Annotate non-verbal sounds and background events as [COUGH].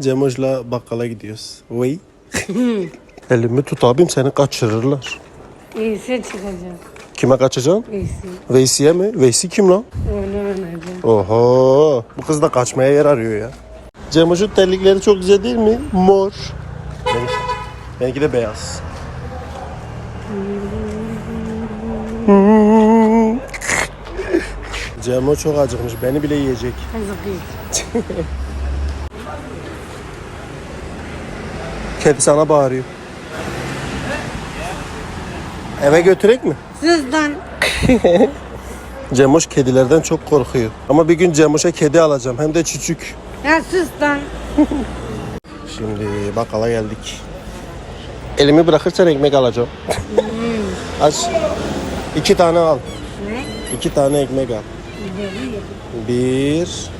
Cemoş'la bakkala gidiyoruz. Vay. [LAUGHS] Elimi tut abim seni kaçırırlar. İyisi çıkacak. Kime kaçacaksın? İyisi. Veysi'ye mi? Veysi kim lan? Onu oynayacak. Oho. Bu kız da kaçmaya yer arıyor ya. Cemoş'un terlikleri çok güzel değil mi? Mor. Benimki, benimki de beyaz. Cemo çok acıkmış. Beni bile yiyecek. Kızık [LAUGHS] Kedi sana bağırıyor. Eve götürek mi? Sizden. [LAUGHS] Cemoş kedilerden çok korkuyor. Ama bir gün Cemoş'a kedi alacağım. Hem de küçük. Ya sizden. [LAUGHS] Şimdi bakkala geldik. Elimi bırakırsan ekmek alacağım. Aç. İki tane al. Ne? İki tane ekmek al. Bir,